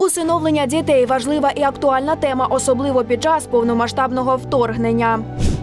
Усиновлення дітей важлива і актуальна тема, особливо під час повномасштабного вторгнення.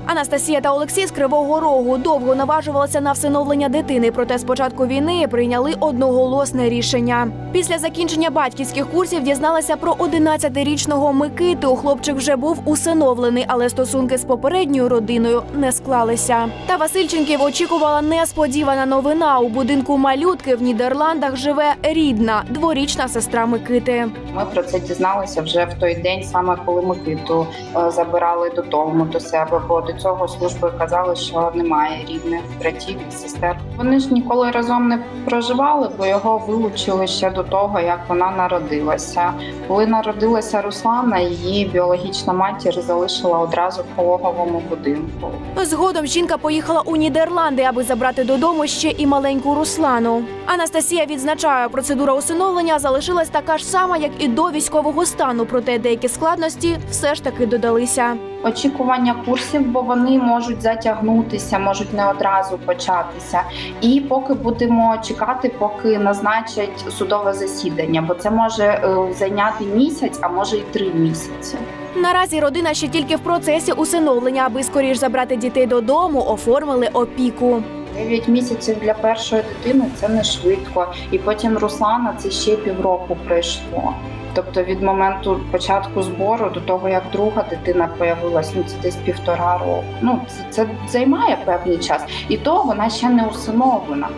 Анастасія та Олексій з Кривого Рогу довго наважувалися на всиновлення дитини, проте з початку війни прийняли одноголосне рішення. Після закінчення батьківських курсів дізналася про 11-річного Микиту. Хлопчик вже був усиновлений, але стосунки з попередньою родиною не склалися. Та Васильченків очікувала несподівана новина. У будинку малютки в Нідерландах живе рідна дворічна сестра Микити. Ми про це дізналися вже в той день, саме коли Микиту е, забирали додому до себе. Бо цього служби казали, що немає рідних братів і сестер. Вони ж ніколи разом не проживали, бо його вилучили ще до того, як вона народилася. Коли народилася Руслана, її біологічна матір залишила одразу в пологовому будинку. Згодом жінка поїхала у Нідерланди, аби забрати додому ще і маленьку Руслану. Анастасія відзначає, процедура усиновлення залишилась така ж сама, як і до військового стану, проте деякі складності все ж таки додалися. Очікування курсів, бо вони можуть затягнутися, можуть не одразу початися. І поки будемо чекати, поки назначать судове засідання, бо це може е, зайняти місяць, а може й три місяці. Наразі родина ще тільки в процесі усиновлення, аби скоріш забрати дітей додому, оформили опіку. Дев'ять місяців для першої дитини це не швидко, і потім Руслана це ще півроку пройшло. Тобто від моменту початку збору до того, як друга дитина появилась, ну це десь півтора року. Ну це, це займає певний час, і то вона ще не усиновлена.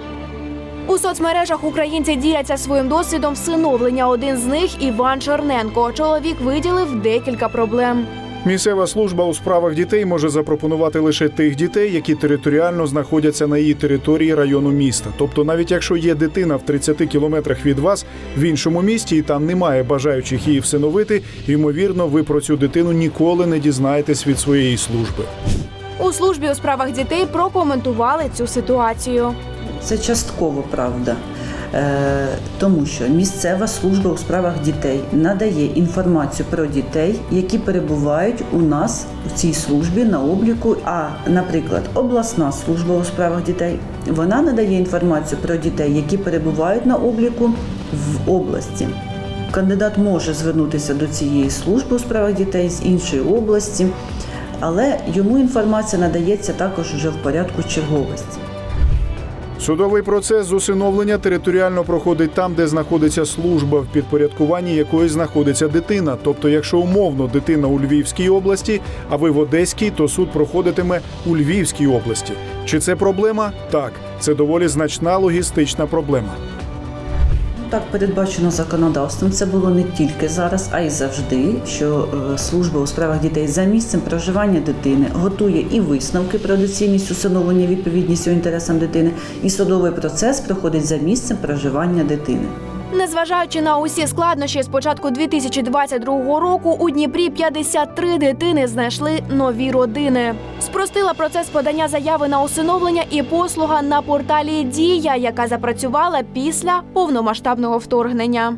У соцмережах українці діляться своїм досвідом всиновлення. Один з них Іван Черненко. Чоловік виділив декілька проблем. Місцева служба у справах дітей може запропонувати лише тих дітей, які територіально знаходяться на її території району міста. Тобто, навіть якщо є дитина в 30 кілометрах від вас в іншому місті, і там немає бажаючих її всиновити, ймовірно, ви про цю дитину ніколи не дізнаєтесь від своєї служби. У службі у справах дітей прокоментували цю ситуацію. Це частково правда. Е, тому що місцева служба у справах дітей надає інформацію про дітей, які перебувають у нас в цій службі на обліку. А, наприклад, обласна служба у справах дітей вона надає інформацію про дітей, які перебувають на обліку в області. Кандидат може звернутися до цієї служби у справах дітей з іншої області, але йому інформація надається також вже в порядку черговості. Судовий процес з усиновлення територіально проходить там, де знаходиться служба, в підпорядкуванні якої знаходиться дитина. Тобто, якщо умовно дитина у Львівській області, а ви в Одеській, то суд проходитиме у Львівській області. Чи це проблема? Так, це доволі значна логістична проблема. Так передбачено законодавством. Це було не тільки зараз, а й завжди. Що е, служба у справах дітей за місцем проживання дитини готує і висновки про доцільність усиновлення відповідністю інтересам дитини, і судовий процес проходить за місцем проживання дитини. Незважаючи на усі складнощі, з початку 2022 року у Дніпрі 53 дитини знайшли нові родини. Спростила процес подання заяви на усиновлення і послуга на порталі Дія, яка запрацювала після повномасштабного вторгнення.